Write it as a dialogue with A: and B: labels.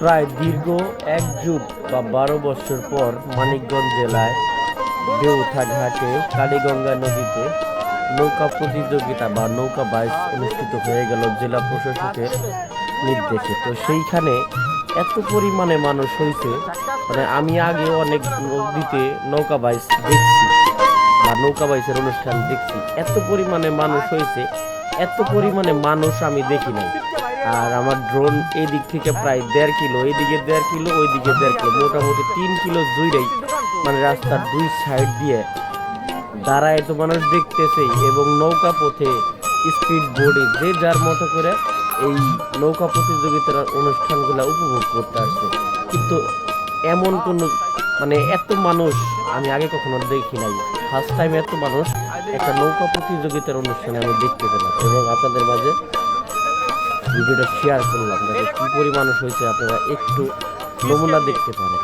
A: প্রায় দীর্ঘ এক যুগ বা বারো বছর পর মানিকগঞ্জ জেলায় দেউথা ঘাটে কালীগঙ্গা নদীতে নৌকা প্রতিযোগিতা বা নৌকা বাইচ অনুষ্ঠিত হয়ে গেল জেলা প্রশাসকের নির্দেশে। তো সেইখানে এত পরিমাণে মানুষ হয়েছে মানে আমি আগে অনেক নদীতে নৌকা বাইচ দেখছি বা নৌকা বাইচের অনুষ্ঠান দেখছি। এত পরিমাণে মানুষ হয়েছে এত পরিমাণে মানুষ আমি দেখি নাই। আর আমার ড্রোন এই দিক থেকে প্রায় দেড় কিলো এইদিকে দেড় কিলো, ওইদিকে দেড় কিলো, মোটামুটি তিন কিলো জুইরেই মানে রাস্তার দুই সাইড দিয়ে দাঁড়ায় তো মানুষ দেখতেছেই এবং নৌকা পথে স্পিড বোর্ডে যে যার মতো করে এই নৌকা প্রতিযোগিতার অনুষ্ঠানগুলো উপভোগ করতে আসছে। কিন্তু এমন কোনো মানে এত মানুষ আমি আগে কখনো দেখি নাই। ফার্স্ট টাইম এত মানুষ একটা নৌকা প্রতিযোগিতার অনুষ্ঠানে আমি দেখতে পেলাম এবং আপনাদের মাঝে ভিডিওটা শেয়ার করলাম আপনাদের কী পরিমাণ হয়েছে আপনারা একটু নমুনা দেখতে পারেন।